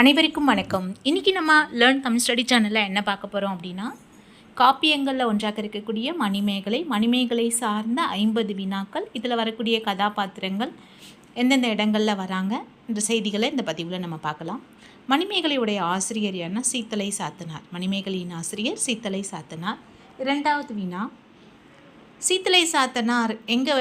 அனைவருக்கும் வணக்கம். இன்றைக்கி நம்ம லேர்ன் தமிழ் ஸ்டடி சேனலில் என்ன பார்க்க போகிறோம் அப்படின்னா காப்பியங்களில் ஒன்றாக இருக்கக்கூடிய மணிமேகலை மணிமேகலை சார்ந்த ஐம்பது வினாக்கள் இதில் வரக்கூடிய கதாபாத்திரங்கள் எந்தெந்த இடங்களில் வராங்க இந்த செய்திகளை இந்த பதிவில் நம்ம பார்க்கலாம். மணிமேகலையுடைய ஆசிரியர் யாருன்னா சீத்தலை சாத்தனார். மணிமேகலையின் ஆசிரியர் சீத்தலை சாத்தனார். இரண்டாவது வினா. சீத்தலை சாத்தனார் எங்கே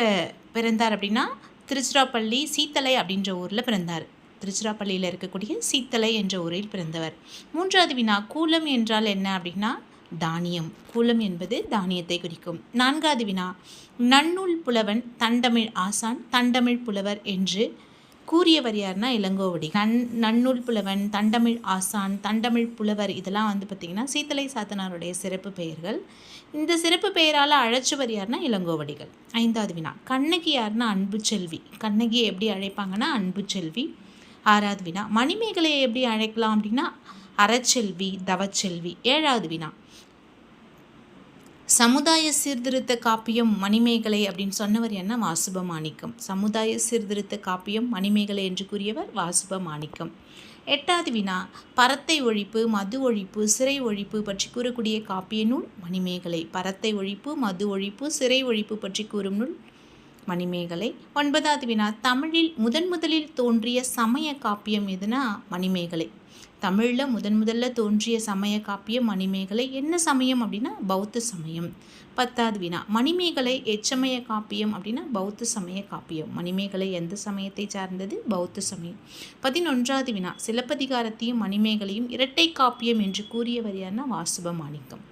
பிறந்தார் அப்படின்னா திருச்சிராப்பள்ளி சீத்தலை அப்படின்ற ஊரில் பிறந்தார். திருச்சிராப்பள்ளியில் இருக்கக்கூடிய சீத்தலை என்ற ஊரில் பிறந்தவர். மூன்றாவது வினா கூலம் என்றால் என்ன? அப்படின்னா தானியம். கூலம் என்பது தானியத்தை குறிக்கும். நான்காவது வினா நன்னூல் புலவன் தண்டமிழ் ஆசான் தண்டமிழ் புலவர் என்று கூறியவர் யார்னா இளங்கோவடி. நன் நன்னூல் புலவன் தண்டமிழ் ஆசான் தண்டமிழ் புலவர் இதெல்லாம் வந்து பார்த்திங்கன்னா சீத்தலை சாத்தனாருடைய சிறப்பு பெயர்கள். இந்த சிறப்பு பெயரால் அழைச்சவர் யார்னா இளங்கோவடிகள். ஐந்தாவது வினா கண்ணகி யாருன்னா அன்பு செல்வி கண்ணகியை எப்படி அழைப்பாங்கன்னா அன்பு செல்வி ஆறாவது வினா மணிமேகலையை எப்படி அழைக்கலாம் அப்படின்னா அறச்செல்வி தவச்செல்வி ஏழாவது வினா சமுதாய சீர்திருத்த காப்பியம் மணிமேகலை அப்படின்னு சொன்னவர் என்ன? வாசுப மாணிக்கம். சமுதாய சீர்திருத்த காப்பியம் மணிமேகலை என்று கூறியவர் வாசுப மாணிக்கம். எட்டாவது வினா பரத்தை ஒழிப்பு மது ஒழிப்பு சிறை ஒழிப்பு பற்றி கூறக்கூடிய காப்பிய நூல் மணிமேகலை. பரத்தை ஒழிப்பு மது ஒழிப்பு சிறை ஒழிப்பு பற்றி கூறும் நூல் மணிமேகலை. ஒன்பதாவது வினா தமிழில் முதன் முதலில் தோன்றிய சமய காப்பியம் எதுனா மணிமேகலை. தமிழில் முதன் முதல்ல தோன்றிய சமய காப்பியம் மணிமேகலை. என்ன சமயம் அப்படின்னா பௌத்த சமயம். பத்தாவது வினா மணிமேகலை எச்சமய காப்பியம் அப்படின்னா பௌத்த சமய காப்பியம். மணிமேகலை எந்த சமயத்தை சார்ந்தது? பௌத்த சமயம். பதினொன்றாவது வினா சிலப்பதிகாரத்தையும் மணிமேகலையும் இரட்டை காப்பியம் என்று கூறியவர் யார்னா வாசுப மாணிக்கம்.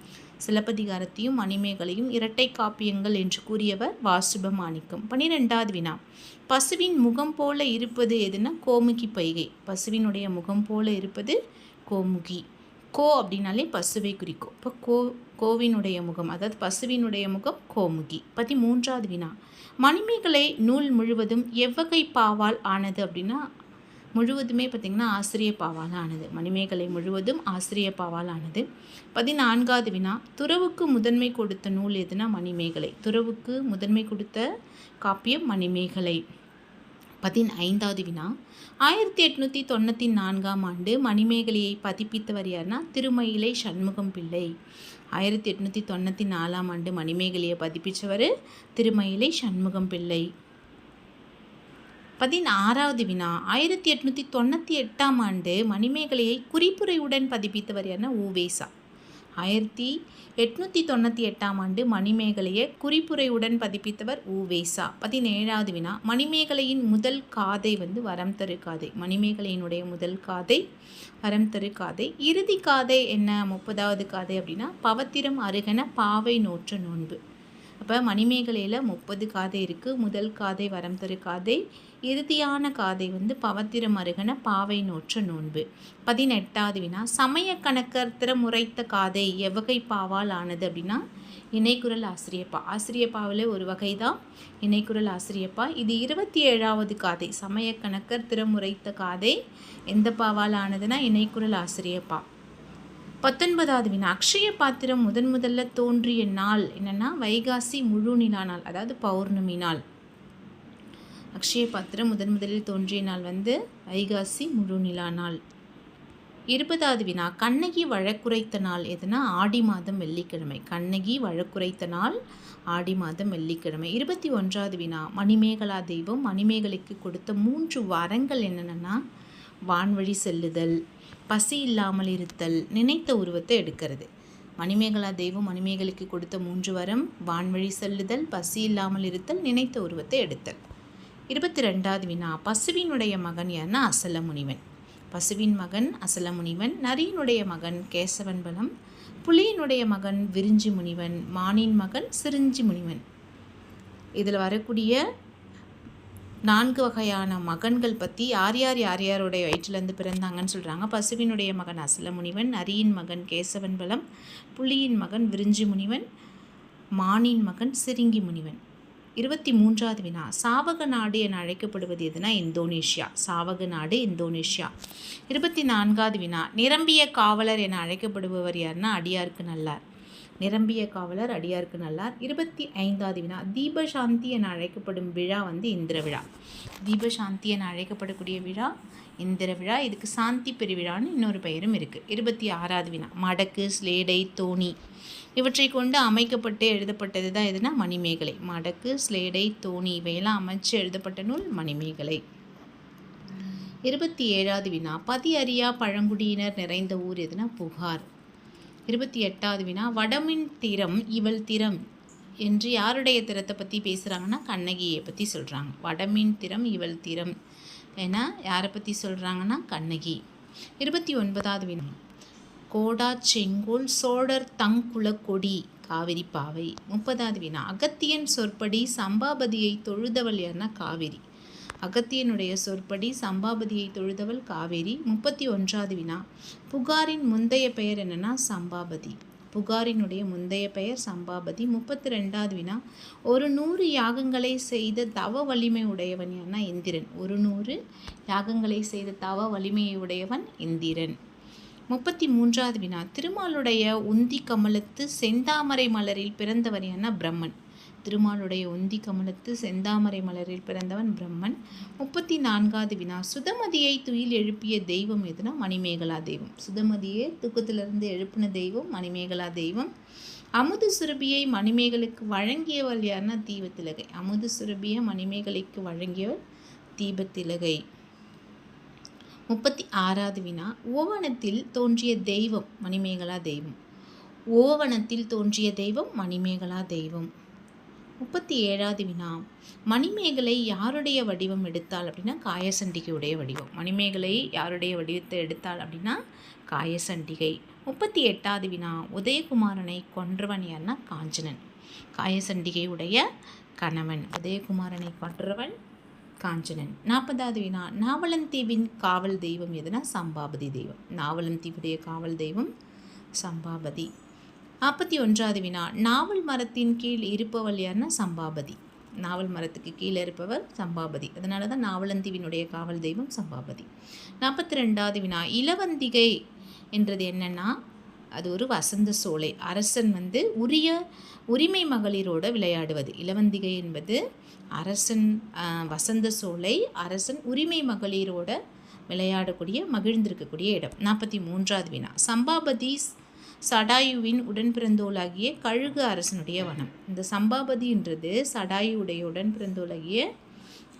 சிலப்பதிகாரத்தையும் மணிமேகலையும் இரட்டை காப்பியங்கள் என்று கூறியவர் வாசுப மாணிக்கம் பனிரெண்டாவது வினா. பசுவின் முகம் போல இருப்பது எதுனா கோமுகி பைகை. பசுவினுடைய முகம் போல இருப்பது கோமுகி. கோ அப்படின்னாலே பசுவை குறிக்கும். இப்போ கோ கோவினுடைய முகம் அதாவது பசுவினுடைய முகம் கோமுகி. பத்தி மூன்றாவது வினா. மணிமேகலை நூல் முழுவதும் எவ்வகை பாவால் ஆனது அப்படின்னா முழுவதுமே பார்த்திங்கன்னா ஆசிரிய பாவால் ஆனது. மணிமேகலை முழுவதும் ஆசிரிய பாவால் ஆனது. பதினான்காவது வினா துறவுக்கு முதன்மை கொடுத்த நூல் எதுனா மணிமேகலை. துறவுக்கு முதன்மை கொடுத்த காப்பியம் மணிமேகலை. பதினைந்தாவது வினா ஆயிரத்தி எட்நூற்றி தொண்ணூற்றி நான்காம் ஆண்டு மணிமேகலையை பதிப்பித்தவர் யாருன்னா திருமயிலை சண்முகம் பிள்ளை. ஆயிரத்தி எட்நூற்றி தொண்ணூற்றி நாலாம் ஆண்டு மணிமேகலையை பதிப்பித்தவர் திருமயிலை சண்முகம் பிள்ளை. பதினாறாவது வினா. ஆயிரத்தி எட்நூற்றி தொண்ணூற்றி எட்டாம் ஆண்டு மணிமேகலையை குறிப்புரையுடன் பதிப்பித்தவர் என ஊவேசா ஆயிரத்தி எட்நூற்றி தொண்ணூற்றி எட்டாம் ஆண்டு மணிமேகலையை குறிப்புரையுடன் பதிப்பித்தவர் ஊவேசா பதினேழாவது வினா. மணிமேகலையின் முதல் காதை வந்து வரம் தரு காதை. மணிமேகலையினுடைய முதல் காதை வரம் தரு காதை. இறுதி காதை என்ன? முப்பதாவது காதை அப்படின்னா பவத்திரம் அருகன பாவை நோற்ற நோன்பு. அப்போ மணிமேகலையில் முப்பது காதை இருக்குது முதல் காதை வரம் தரு காதை. இறுதியான காதை வந்து பவத்திரம் மருகன பாவை நோற்ற நோன்பு. பதினெட்டாவது வினா சமய கணக்கர் திறமுறைத்த காதை எவ்வகை பாவால் ஆனது அப்படின்னா இணைக்குரல் ஆசிரியப்பா. ஆசிரியப்பாவில் ஒரு வகை தான் இணைக்குரல் ஆசிரியப்பா. இது இருபத்தி ஏழாவது காதை. சமய கணக்கர் திறமுறைத்த காதை எந்த பாவால் ஆனதுன்னா இணைக்குரல் ஆசிரியப்பா. பத்தொன்பதாவது வினா அக்ஷய பாத்திரம் முதன் முதல்ல தோன்றிய நாள் என்னென்னா வைகாசி முழு நிலா நாள் அதாவது பௌர்ணமி நாள். அக்ஷய பாத்திரம் முதன் முதலில் தோன்றிய நாள் வந்து வைகாசி முழு நிலா நாள். இருபதாவது வினா கண்ணகி வழக்குரைத்த நாள் எதுனா ஆடி மாதம் வெள்ளிக்கிழமை. கண்ணகி வழக்குரைத்த நாள் ஆடி மாதம் வெள்ளிக்கிழமை. இருபத்தி ஒன்றாவது வினா மணிமேகலா தெய்வம் மணிமேகலைக்கு கொடுத்த மூன்று வரங்கள் என்னென்னா வான்வழி செல்லுதல் பசி இல்லாமல் இருத்தல் நினைத்த உருவத்தை எடுக்கிறது. மணிமேகலா தெய்வம் மணிமேகலைக்கு கொடுத்த மூன்று வரம் வான்வழி செல்லுதல் பசி இல்லாமல் இருத்தல் நினைத்த உருவத்தை எடுத்தல். இருபத்தி ரெண்டாவது வினா பசுவினுடைய மகன் யாருன்னா அசல முனிவன் பசுவின் மகன் அசல முனிவன் நரியினுடைய மகன் கேசவன் பலம் புலியினுடைய மகன் விரிஞ்சி முனிவன் மானின் மகன் சிரிஞ்சி முனிவன் இதில் வரக்கூடிய நான்கு வகையான மகன்கள் பற்றி யார் யார் யார் யாருடைய வயிற்றிலேருந்து பிறந்தாங்கன்னு சொல்கிறாங்க பசுவினுடைய மகன் அசல முனிவன் அரியின் மகன் கேசவன் பலம் புலியின் மகன் விரிஞ்சி முனிவன் மானின் மகன் சிரிங்கி முனிவன் இருபத்தி மூன்றாவது வினா. சாவக நாடு என அழைக்கப்படுவது எதுனா இந்தோனேஷியா. சாவக நாடு இந்தோனேஷியா. இருபத்தி நான்காவது வினா. நிரம்பிய காவலர் என அழைக்கப்படுபவர் யாருன்னா அடியாருக்கு நல்லார். நிரம்பிய காவலர் அடியாருக்கு நல்லார். இருபத்தி ஐந்தாவது வினா. தீபசாந்தி என அழைக்கப்படும் விழா வந்து இந்திர விழா. தீபசாந்தி என அழைக்கப்படக்கூடிய விழா இந்திர விழா. இதுக்கு சாந்தி பெருவிழான்னு இன்னொரு பெயரும் இருக்குது இருபத்தி ஆறாவது வினா. மடக்கு ஸ்லேடை தோணி. இவற்றை கொண்டு அமைக்கப்பட்டு எழுதப்பட்டது தான் எதுனா மணிமேகலை. மடக்கு ஸ்லேடை தோணி இவையெல்லாம் அமைச்சு எழுதப்பட்ட நூல் மணிமேகலை. இருபத்தி ஏழாவது வினா. பதி அறியா பழங்குடியினர் நிறைந்த ஊர் எதுனா புகார். இருபத்தி எட்டாவது வினா வடமின் திறம் இவள் திறம் என்று யாருடைய திறத்தை பற்றி பேசுகிறாங்கன்னா கண்ணகியை பற்றி சொல்கிறாங்க வடமின் திறம் இவள் திறம் ஏன்னா யாரை பற்றி சொல்கிறாங்கன்னா கண்ணகி. இருபத்தி ஒன்பதாவது வினா கோடா செங்கோல் சோழர் தங்குலக்கொடி காவிரி பாவை. முப்பதாவது வினா அகத்தியன் சொற்படி சம்பாபதியை தொழுதவள் யார்னா காவிரி. அகத்தியனுடைய சொற்படி சம்பாபதியை தொழுதவள் காவேரி முப்பத்தி ஒன்றாவது வினா. புகாரின் முந்தைய பெயர் என்னன்னா சம்பாபதி. புகாரினுடைய முந்தைய பெயர் சம்பாபதி. முப்பத்தி ரெண்டாவது வினா. ஒரு நூறு யாகங்களை செய்த தவ வலிமை உடையவன் யார்னா இந்திரன். ஒரு நூறு யாகங்களை செய்த தவ வலிமையை உடையவன் இந்திரன். முப்பத்தி மூன்றாவது வினா. திருமாலுடைய உந்தி கமலத்து செந்தாமரை மலரில் பிறந்தவர் என்ன பிரம்மன். திருமாலுடைய உந்தி கமலத்து செந்தாமரை மலரில் பிறந்தவன் பிரம்மன். முப்பத்தி நான்காவது வினா. சுதமதியை துயில் எழுப்பிய தெய்வம் எதுனா மணிமேகலா தெய்வம். சுதமதியை தூக்கத்திலிருந்து எழுப்பின தெய்வம் மணிமேகலா தெய்வம். அமுது சுரபியை மணிமேகலுக்கு வழங்கியவள் யாருன்னா தீபத்திலகை. அமுது சுரபியை மணிமேகலைக்கு வழங்கியவள் தீபத்திலகை. முப்பத்தி ஆறாவது வினா. ஓவனத்தில் தோன்றிய தெய்வம் மணிமேகலா தெய்வம். ஓவனத்தில் தோன்றிய தெய்வம் மணிமேகலா தெய்வம். முப்பத்தி ஏழாவது வினா. மணிமேகலை யாருடைய வடிவம் எடுத்தாள் அப்படின்னா காயசண்டிகையுடைய வடிவம். மணிமேகலை யாருடைய வடிவத்தை எடுத்தாள் அப்படின்னா காயசண்டிகை. முப்பத்தி எட்டாவது வினா. உதயகுமாரனை கொன்றவன் யார்னா காஞ்சனன். காயசண்டிகையுடைய கணவன். உதயகுமாரனை கொன்றவன் காஞ்சனன். நாற்பதாவது வினா. நாவலந்தீவின் காவல் தெய்வம் எதுனா சம்பாபதி தெய்வம். நாவலந்தீவுடைய காவல் தெய்வம் சம்பாபதி. நாற்பத்தி ஒன்றாவது வினா நாவல் மரத்தின் கீழ் இருப்பவள் யாருன்னா சம்பாபதி. நாவல் மரத்துக்கு கீழே இருப்பவர் சம்பாபதி. அதனால தான் நாவலந்தீவினுடைய காவல் தெய்வம் சம்பாபதி. நாற்பத்தி ரெண்டாவது வினா இளவந்திகை என்றது என்னன்னா அது ஒரு வசந்த சோலை. அரசன் வந்து உரிய உரிமை மகளிரோட விளையாடுவது. இளவந்திகை என்பது அரசன் வசந்த சோலை அரசன் உரிமை மகளிரோட விளையாடக்கூடிய மகிழ்ந்திருக்கக்கூடிய இடம். நாற்பத்தி மூன்றாவது வினா சம்பாபதி சடாயுவின் உடன்பிறந்தோளாகிய கழுகு அரசனுடைய வனம். இந்த சம்பாபதின்றது சடாயுடைய உடன்பிறந்தோளாகிய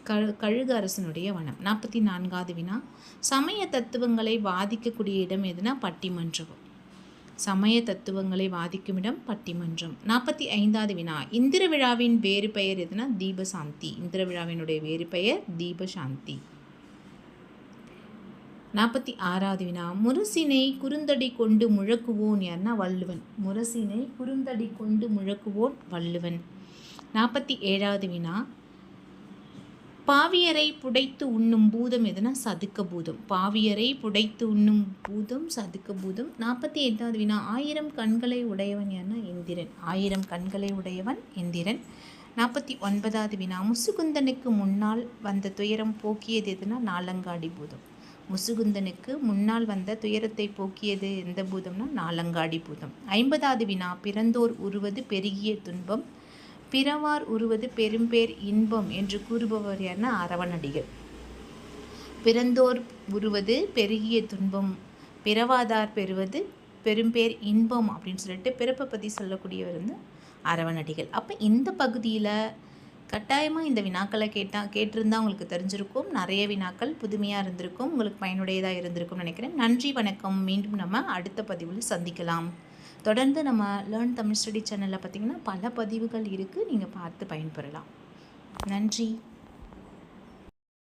க கழுகு அரசனுடைய வனம். நாற்பத்தி நான்காவது வினா. சமய தத்துவங்களை வாதிக்கக்கூடிய இடம் எதுனா பட்டிமன்றம் சமய தத்துவங்களை வாதிக்கும் இடம் பட்டிமன்றம். நாற்பத்தி ஐந்தாவது வினா. இந்திர விழாவின் வேறு பெயர் எதுனா தீபசாந்தி. இந்திர விழாவினுடைய வேறு பெயர் தீபசாந்தி. நாற்பத்தி ஆறாவது வினா. முரசினை குறுந்தடி கொண்டு முழக்குவோன் யார்னா வள்ளுவன்? முரசினை குறுந்தடி கொண்டு முழக்குவோன் வள்ளுவன். நாற்பத்தி ஏழாவது வினா. பாவியரை புடைத்து உண்ணும் பூதம் எதுனா சதுக்க பூதம்? பாவியரை புடைத்து உண்ணும் பூதம் சதுக்க பூதம்? நாற்பத்தி எட்டாவது வினா. ஆயிரம் கண்களை உடையவன் யார்னா எந்திரன்? ஆயிரம் கண்களை உடையவன் எந்திரன்? நாற்பத்தி ஒன்பதாவது வினா. முசுகுந்தனுக்கு முன்னால் வந்த துயரம் போக்கியது எதுனா நாலங்காடி பூதம்? முசுகுந்தனுக்கு முன்னால் வந்த துயரத்தை போக்கியது எந்த பூதம்னா? நாலங்காடி பூதம். ஐம்பதாவது வினா பிறந்தோர் உருவது பெருகிய துன்பம் பிறவார் உருவது பெரும்பேர் இன்பம் என்று கூறுபவர் யார்னா? அரவணடிகள். பிறந்தோர் உருவது பெருகிய துன்பம் பிறவாதார் பெறுவது பெரும்பேர் இன்பம் அப்படின்னு சொல்லிட்டு பிறப்பை பற்றி சொல்லக்கூடியவர் வந்து அரவணடிகள். அப்போ இந்த பகுதியில் கட்டாயமாக இந்த வினாக்களை கேட்டால் கேட்டிருந்தால் உங்களுக்கு தெரிஞ்சிருக்கும். நிறைய வினாக்கள் புதுமையாக இருந்திருக்கும். உங்களுக்கு பயனுடையதாக இருந்திருக்கும்னு நினைக்கிறேன். நன்றி வணக்கம். மீண்டும் நம்ம அடுத்த பதிவில் சந்திக்கலாம். தொடர்ந்து நம்ம லேர்ன் தமிழ் ஸ்டடி சேனலில் பார்த்திங்கன்னா பல பதிவுகள் இருக்குது நீங்கள் பார்த்து பயன்பெறலாம். நன்றி.